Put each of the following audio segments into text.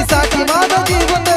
तुझ्या भेटीसाठी माझं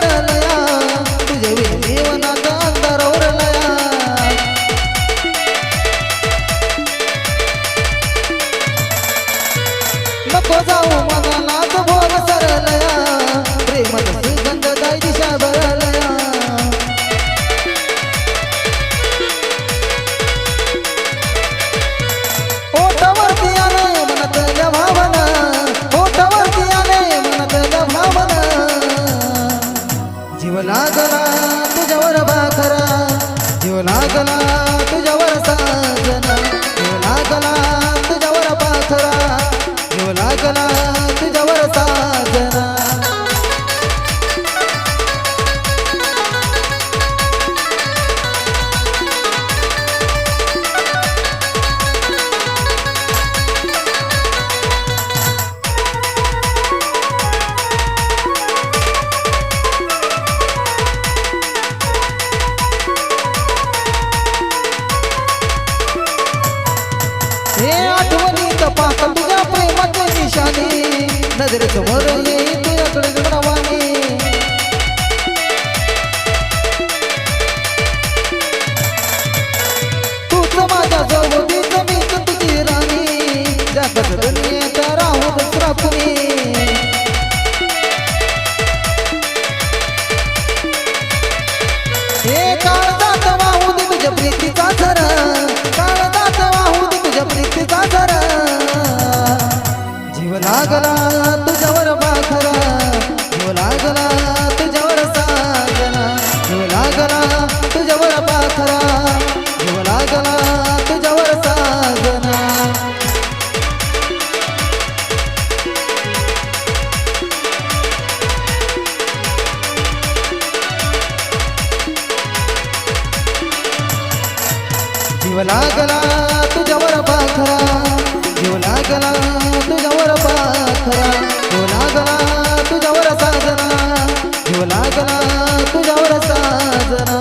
तुझ्यावर पाखरा. जीव लागला तुझ्यावर साजना. जीव लागला तुझ्यावर साजना.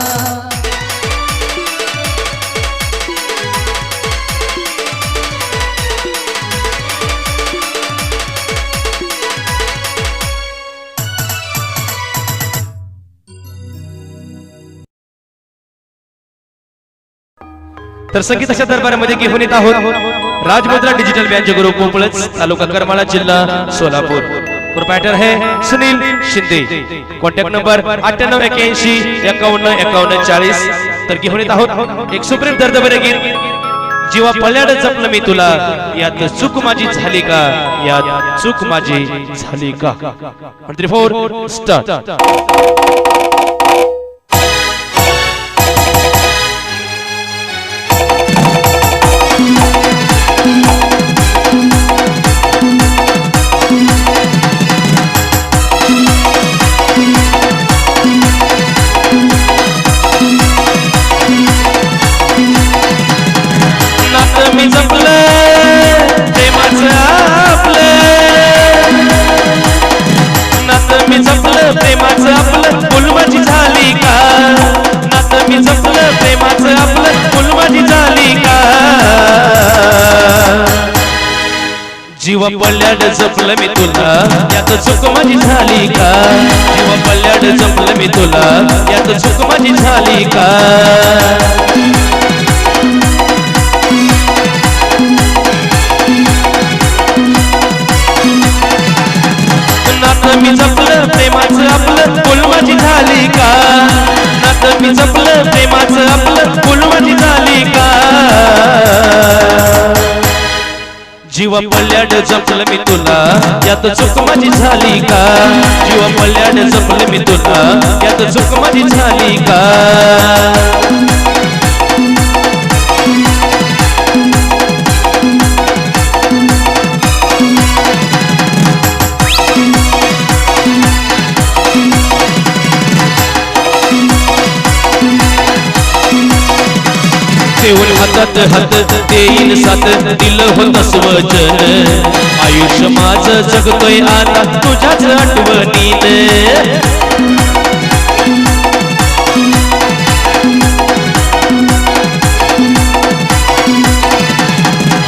तर संगीताच्या दरबारामध्ये घेऊन येत आहोत. राजमुद्रा डिजिटल बँक ग्रुप पोपळच तालुका करमाळा जिल्हा सोलापूर. प्रोपायटर है सुनील शिंदे. कॉन्टॅक्ट नंबर अठ्ठ्याण्णव एक्याऐंशी एकावन्न एकावन्न चाळीस. तर घेऊन येत आहोत एक सुप्रीम दर्दबरे गीत. जीवा पल्याड जपलं मी तुला यात चूक माझी झाली का? यात चूक माझी झाली का? थ्री फोर स्टार्ट जपलं प्रेमाचं आपलं फुल माझी झाली का? नातं मी जपलं प्रेमाचं आपलं फुल माझी झाली का? जीवा पल्ल्याड जपलं मी तुला यात चुक माझी झाली का? जीवा पल्ल्याड जपलं मी तुला यात चुक माझी झाली का? नातं मी जपलं प्रेमाचं आपलं फुलमाजी झाली का? नातं मी जपलं प्रेमाचं आपलं फुलमाजी झाली का? जीवा पल्ल्याड जपलं मी तुला यात चुक माझी झाली का? जीवा पल्ल्याड जपलं मी तुला यात चुक माझी झाली का? देऊन हात देईन सात दिल होत वचन आयुष्य माझ जगतोय आता तुझ्याच आठवणीत.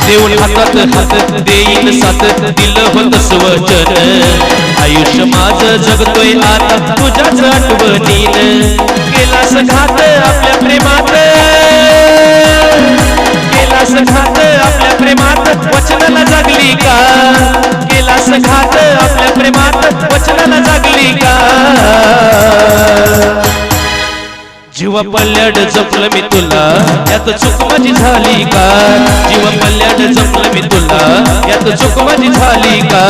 देऊन हातात हात देईन सात दिल होत वचन आयुष्य माझ जगतोय आता तुझ्याच आठवणीत. केलास घात आपल्या प्रेमात. केलास घात आपल्या प्रेमात वचनाला जागली का? केलास घात आपल्या प्रेमात वचनाला जागली का? जीव पल्ल्याड जपलं मी तुला यात चुक माझी झाली का? जीव पल्ल्याड जपलं मी तुला यात चुक माझी झाली का?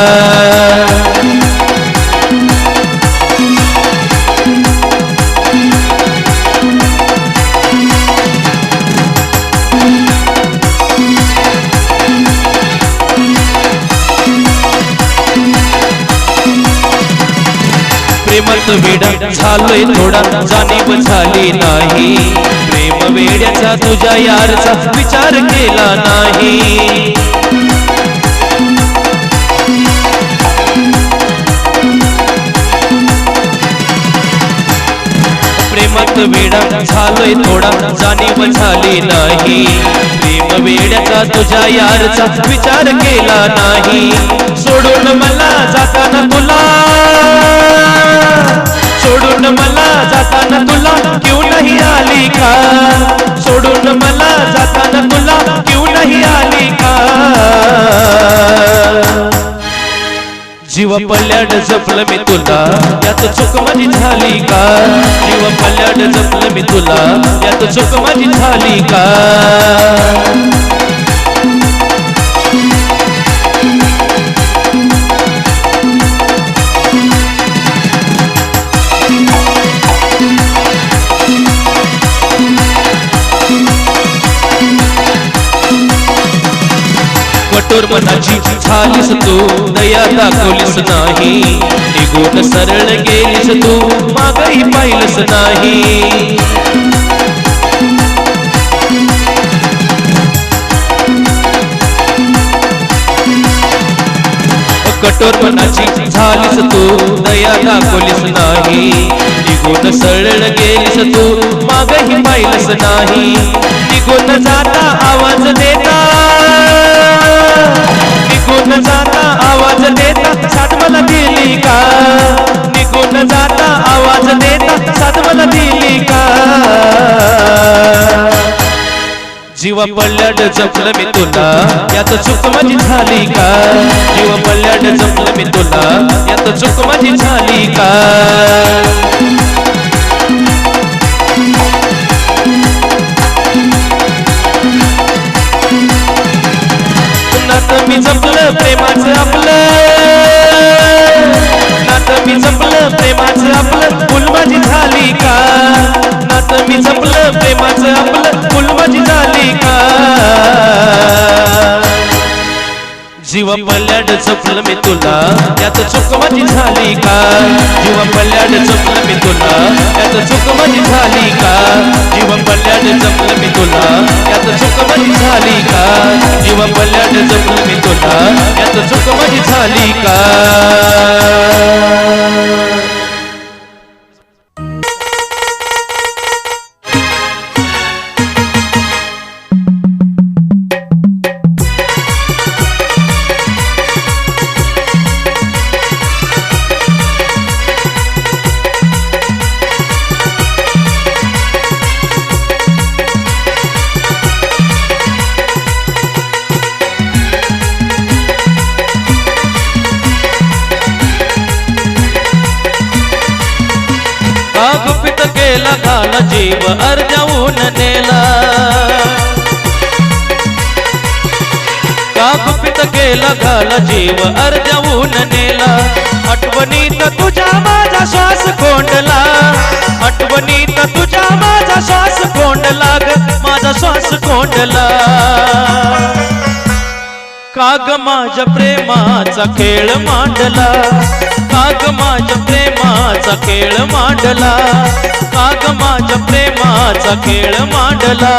प्रेमात वेडा झालोय थोडा जाणीव झाली नाही. प्रेम वेड्याचा तुझ्या यारचा विचार केला नाही. प्रेमात वेडा झालोय थोडा जाणीव झाली नाही. प्रेम वेड्याचा तुझ्या यारचा विचार केला नाही. सोडून मला जाताना तुला जाताना तुला क्यू नाही आली का? सोडून मला जाताना तुला क्यू नाही आली का? जीव पल्याड जपलं मी तुला यात चुक माझी झाली का? जीव पल्याड जपलं मी तुला यात चुक माझी झाली का? कठोर मनाची झालीस तू. दया दाखवलीस नाही. निघून सरळ गेलीस तू. मागही पाहिलंस नाही. कठोर मनाची झालीस तू. दया दाखवलीस नाही. निघून सरळ गेलीस तू. मागही पाहिलंस नाही. निघून जाता आवाज देता. निघून जाता आवाज देता साथ मला दिली का? निघून जाता आवाज देता साथ मला दिली का? जीवा पल्ल्याड जपलं मी तुला यात चुक माझी झाली का? जीवा पल्ल्याड जपलं मी तुला यात चुक माझी झाली का? नातं मी जपलं प्रेमाचं आपलं. नातं मी जपलं प्रेमाचं आपलं. फुल माझी झाली का? नातं मी जपलं प्रेमाचं आपलं. फुल माझी झाली का? जीव पल्याड जपलं मी तुला. त्यात चुक माझी झाली का? जीव पल्याड जपलं मी तुला. त्यात चुक माझी झाली का? जीव पल्याड जपलं मी तुला. त्यात चुक माझी झाली का? जीवा पल्ल्याड जपलं मी तुला यात चूक माझी झाली का? केला जीव अर्जावून नेला. का गुपित केला घाला जीव अर्जावून नेला. आठवणीत तुझ्या माझा श्वास कोंडला. आठवणीत तुझ्या माझा श्वास कोंडला ग माझा श्वास कोंडला. काग माझ्या प्रेमाचा खेळ मांडला. काग माझ्या प्रेमाचा खेळ मांडला. काग माझ्या प्रेमाचा खेळ मांडला.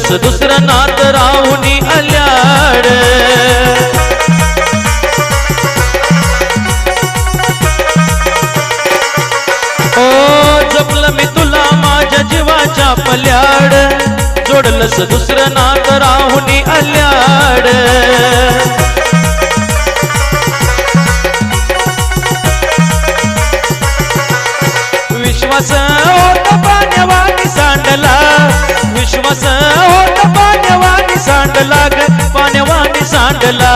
तस दुसरं नात राहुनी अल्याड ओ जपलं मी तुला माझ्या जीवाच्या पल्याड. जोडलस दुसरं नात राहुनी अल्याड विश्वास होत पाण्यावानी सांडला. विश्वास सांडला ग पाण्यावानी सांडला.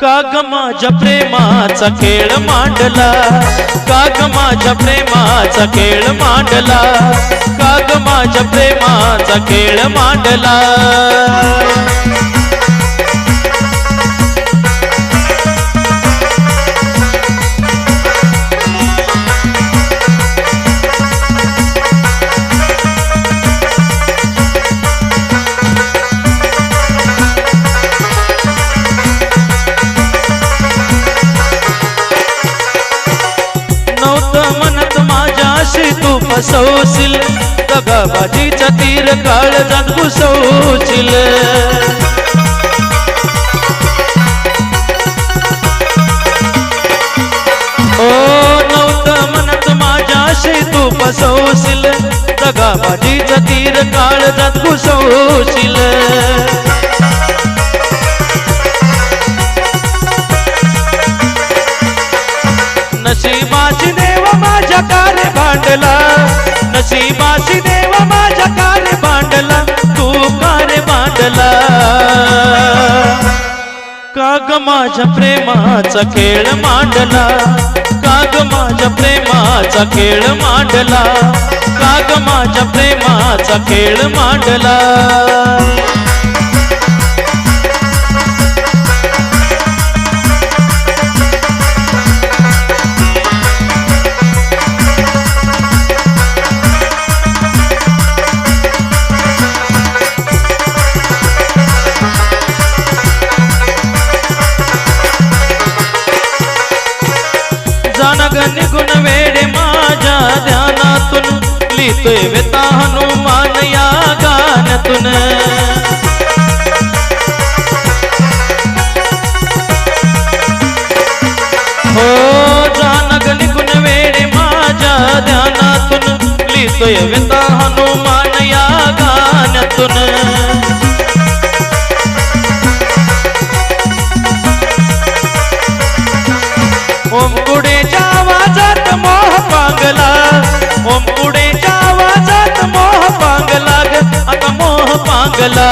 काग माझ्या प्रेमाचा खेळ मांडला? काग माझ्या प्रेमाचा खेळ मांडला? काग माझ्या प्रेमाचा खेळ मांडला? दगाबाजीचा तीर काळजात घुसवशील ओ नव्हतं म्हणत माझ्याशी तू फसवशील दगाबाजीचा तीर काळजात घुसवशील नशिबाची देव माझ्या कारे भांडला. नशिबाची देव माझ्या प्रेमाचा खेळ मांडला. काग माझ्या प्रेमाचा खेळ मांडला? काग माझ्या प्रेमाचा खेळ मांडला? लिहितोय हनुमान या गाण्यातून. ओम पुढेच्या आवाजात मोह पांगला ओम पुढेच्या आवाजात मोह पांगला आता मोह पांगला.